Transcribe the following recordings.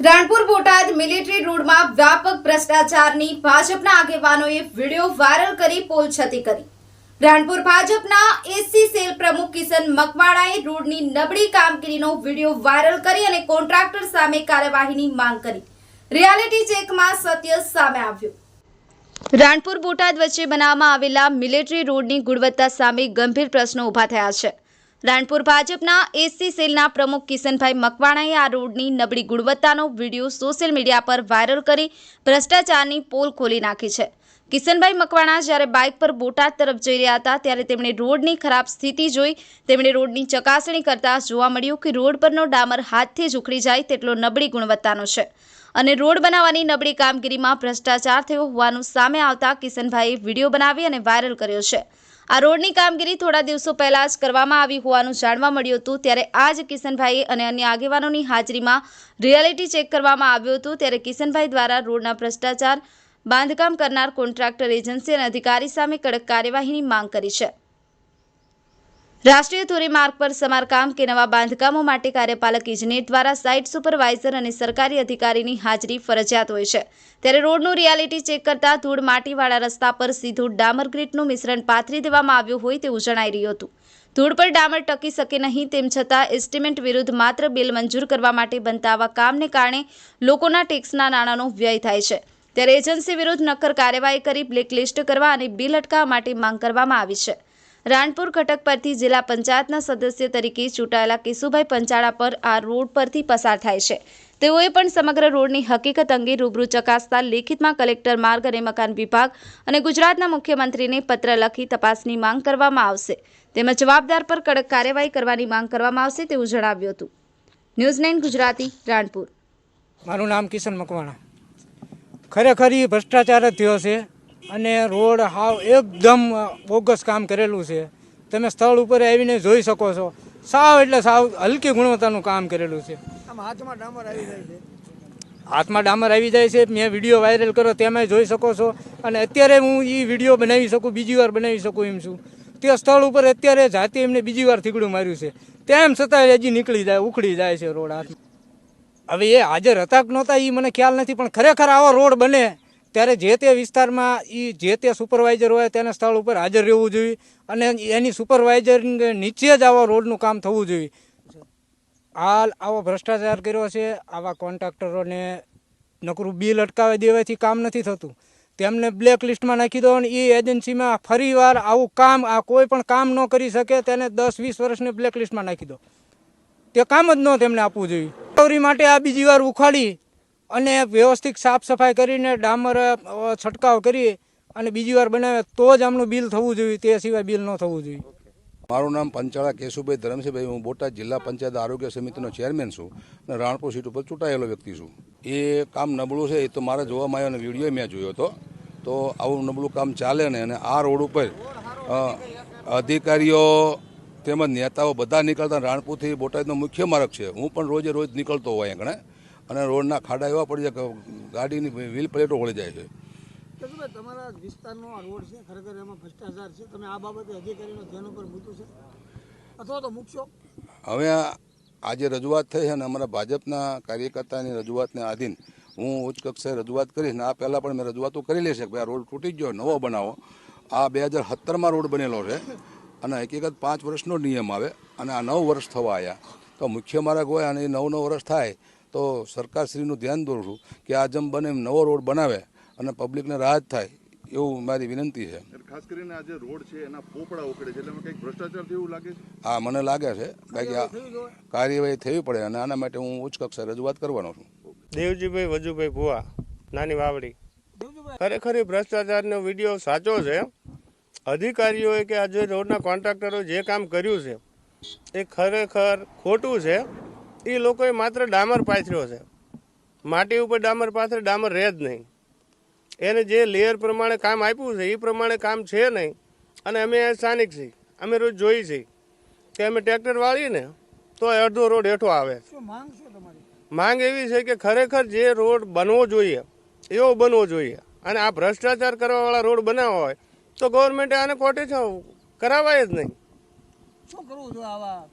Ranpur Botad military રોડમાં વ્યાપક ભ્રષ્ટાચારની ભાજપના આગેવાનોએ વીડિયો વાયરલ કરી પોલછતી કરી. રાણપુર ભાજપના એસસી સેલ પ્રમુખ કિશન મકવાણાએ રોડની નબળી કામગીરીનો વીડિયો વાયરલ કરી અને કોન્ટ્રાક્ટર સામે કાર્યવાહીની માંગ કરી. રિયાલિટી ચેકમાં સત્ય સામે આવ્યું. રાણપુર બોટાદ વચ્ચે બનાવવામાં આવેલા મિલિટરી રોડની ગુણવત્તા સામે ગંભીર પ્રશ્નો ઊભા થયા છે. રાણપુર ભાજપના એસસી સેલના પ્રમુખ કિશનભાઈ મકવાણાએ આ રોડની નબળી ગુણવત્તાનો વીડિયો સોશિયલ મીડિયા પર વાયરલ કરી ભ્રષ્ટાચારની પોલ ખોલી નાખી છે. કિશનભાઈ મકવાણા જ્યારે બાઇક પર બોટાદ તરફ જઈ રહ્યા હતા, ત્યારે તેમણે રોડની ખરાબ સ્થિતિ જોઈ. તેમણે રોડની ચકાસણી કરતા જોવા મળ્યું કે રોડ પરનો ડામર હાથથી જ ઉખડી જાય તેટલો નબળી ગુણવત્તાનો છે. અને રોડ બનાવવાની નબળી કામગીરીમાં ભ્રષ્ટાચાર થયો હોવાનું સામે આવતા કિશનભાઈએ વીડિયો બનાવી અને વાયરલ કર્યો છે. આ રોડની કામગીરી થોડા દિવસો પહેલા જ કરવામાં આવી હોવાનું જાણવા મળ્યું હતું. ત્યારે આ જ કિશનભાઈ અને અન્ય આગેવાનોની હાજરીમાં રિયાલિટી ચેક કરવામાં આવ્યું હતું. ત્યારે કિશનભાઈ દ્વારા રોડના ભ્રષ્ટાચાર, બાંધકામ કરનાર કોન્ટ્રાક્ટર એજન્સી અને અધિકારી સામે કડક કાર્યવાહીની માંગ કરી છે. રાષ્ટ્રીય ધોરીમાર્ગ પર સમારકામ કે નવા બાંધકામો માટે કાર્યપાલક ઇજનેર દ્વારા સાઇટ સુપરવાઇઝર અને સરકારી અધિકારીની હાજરી ફરજિયાત હોય છે. ત્યારે રોડનું રિયાલિટી ચેક કરતા ધૂળ માટીવાળા રસ્તા પર સીધું ડામર ગ્રીટનું મિશ્રણ પાથરી દેવામાં આવ્યું હોય તેવું જણાઈ રહ્યું હતું. ધૂળ પર ડામર ટકી શકે નહીં તેમ છતાં એસ્ટિમેટ વિરુદ્ધ માત્ર બિલ મંજૂર કરવા માટે બનતા આવા કામને કારણે લોકોના ટેક્સના નાણાંનો વ્યય થાય છે. ત્યારે એજન્સી વિરુદ્ધ નક્કર કાર્યવાહી કરી બ્લેકલિસ્ટ કરવા અને બિલ અટકાવવા માટે માંગ કરવામાં આવી છે. રાણપુર કટક પરથી જિલ્લા પંચાયતના સદસ્ય તરીકે ચૂંટાયેલા કેશુભાઈ પંચાળા પર આ રોડ પરથી પસાર થાય છે. તેઓએ પણ સમગ્ર રોડની હકીકત અંગે રૂબરૂ ચકાસતા લેખિતમાં કલેક્ટર માર્ગ અને મકાન વિભાગ અને ગુજરાતના મુખ્યમંત્રીને પત્ર લખી તપાસની માંગ કરવામાં આવશે. તેમજ જવાબદાર પર કડક કાર્યવાહી કરવાની માંગ કરવામાં આવશે તેવું જણાવ્યું હતું. ન્યૂઝ નાઇન ગુજરાતી રાણપુર મારું નામ કિશન મકવાણા. ખરેખર ભ્રષ્ટાચાર જ થયો છે. અને રોડ હાવ એકદમ બોગસ કામ કરેલું છે. તમે સ્થળ ઉપર આવીને જોઈ શકો છો. સાવ એટલે સાવ હલકી ગુણવત્તાનું કામ કરેલું છે. હાથમાં ડામર આવી જાય છે. મેં વીડિયો વાયરલ કર્યો તેમાં જોઈ શકો છો. અને અત્યારે હું એ વીડિયો બનાવી શકું બીજી વાર બનાવી શકું એમ છું. તે સ્થળ ઉપર અત્યારે જાતે એમને બીજી વાર થીગડું માર્યું છે. તેમ છતાં હજી નીકળી જાય ઉખડી જાય છે રોડ હાથમાં. હવે એ હાજર હતા કે નહોતા એ મને ખ્યાલ નથી પણ ખરેખર આવો રોડ બને ત્યારે જે તે વિસ્તારમાં એ જે તે સુપરવાઇઝર હોય તેના સ્થળ ઉપર હાજર રહેવું જોઈએ અને એની સુપરવાઇઝર નીચે જ આવા રોડનું કામ થવું જોઈએ. હાલ આવો ભ્રષ્ટાચાર કર્યો છે, આવા કોન્ટ્રાક્ટરોને નકરું બિલ અટકાવી દેવાથી કામ નથી થતું. તેમને બ્લેક લિસ્ટમાં નાખી દો અને એ એજન્સીમાં ફરીવાર આવું કામ, આ કોઈ પણ કામ ન કરી શકે તેને દસ વીસ વર્ષને બ્લેક લિસ્ટમાં નાખી દો. તે કામ જ ન તેમને આપવું જોઈએ. રિકવરી માટે આ બીજી વાર ઉખાડી અને વ્યવસ્થિત સાફ સફાઈ કરીને ડામર છંટકાવ કરી અને બીજી વાર બનાવે તો જ આમનું બિલ થવું જોઈએ, તે સિવાય બિલ ન થવું જોઈએ. મારું નામ પંચાળા કેશુભાઈ ધરમસિંહભાઈ, હું બોટાદ જિલ્લા પંચાયત આરોગ્ય સમિતિનો ચેરમેન છું અને રાણપુર સીટ ઉપર ચૂંટાયેલો વ્યક્તિ છું. એ કામ નબળું છે, એ તો મારે જોવામાં આવ્યો અને વીડિયો મેં જોયો હતો. તો આવું નબળું કામ ચાલે ને અને આ રોડ ઉપર અધિકારીઓ તેમજ નેતાઓ બધા નીકળતા રાણપુરથી બોટાદનો મુખ્ય માર્ગ છે. હું પણ રોજે રોજ નીકળતો હોય આગળ અને રોડના ખાડા એવા પડી જાય કે ગાડીની વ્હીલ પ્લેટો વળી જાય છે. તમારા વિસ્તારનો આ રોડ છે ખરેખર એમાં ભ્રષ્ટાચાર છે? તમે આ બાબતે અધિકારીનો ધ્યાન ઉપર મૂક્યું છે? અથવા તો મૂકશો? હવે આજે રજૂઆત થઈ છે અને અમારા ભાજપના કાર્યકર્તાની રજૂઆતને આધીન હું ઉચ્ચ કક્ષાએ રજૂઆત કરીશ ને આ પહેલાં પણ મેં રજૂઆતો કરી લેશે કે ભાઈ આ રોડ તૂટી ગયો નવો બનાવો. આ બે હજાર સત્તરમાં રોડ બનેલો છે અને હકીકત પાંચ વર્ષનો નિયમ આવે અને આ નવ વર્ષ થવા આવ્યા તો મુખ્ય માર્ગ હોય અને એ નવ નવ વર્ષ થાય તો સરકારશ્રીનું ધ્યાન દોરું છું કે આ જેમ બને એમ નવો રોડ બનાવે અને પબ્લિકને રાહત થાય એવું મારી વિનંતી છે. ખાસ કરીને આજે રોડ છે એના પોપડા ઉખડે છે એટલે કંઈક ભ્રષ્ટાચાર જેવું લાગે છે? હા મને લાગે છે. બાકી આ કાર્યવાહી થવી પડે અને આના માટે હું ઉચ્ચ કક્ષાએ રજૂઆત કરવાનો છું. દેવજીભાઈ વજુભાઈ ભુવા નાની વાવડી. ખરેખર એ ભ્રષ્ટાચારનો વીડિયો સાચો છે. અધિકારીઓએ કે આજે રોડના કોન્ટ્રાક્ટરો જે કામ કર્યું છે એ ખરેખર ખોટું છે. એ લોકોએ માત્ર ડામર પાથર્યો છે. માટી ઉપર ડામર પાથરે ડામર રહે જ નહીં. એને જે લેયર પ્રમાણે કામ આપ્યું છે એ પ્રમાણે કામ છે નહીં. અને અમે સ્થાનિક છીએ. અમે રોજ જોઈએ છીએ કે અમે ટ્રેક્ટર વાળીએ ને તો અડધો રોડ હેઠો આવે માંગ એવી છે કે ખરેખર જે રોડ બનવો જોઈએ એવો બનવો જોઈએ. અને આ ભ્રષ્ટાચાર કરવાવાળા રોડ બનાવવા હોય તો ગવર્મેન્ટે આને કોર્ટે કરાવાય જ નહીં. શું કરવું જોઈએ આવા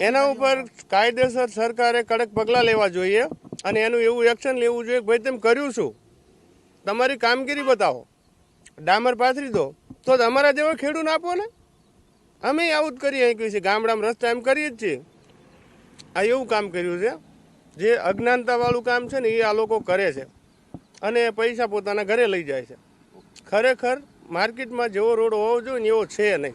એના ઉપર કાયદેસર સરકારે કડક પગલાં લેવા જોઈએ અને એનું એવું એક્શન લેવું જોઈએ કે ભાઈ તેમ કર્યું શું? તમારી કામગીરી બતાવો. ડામર પાથરી દો. તો અમારા જેવા ખેડૂત આપો ને. અમે આવું જ કરીએ છીએ છીએ. ગામડામાં રસ્તા એમ કરીએ જ છીએ. આ એવું કામ કર્યું છે. જે અજ્ઞાનતાવાળું કામ છે ને એ આ લોકો કરે છે. અને પૈસા પોતાના ઘરે લઈ જાય છે. ખરેખર માર્કેટમાં જેવો રોડ હોવો જોઈએ ને એવો છે નહીં.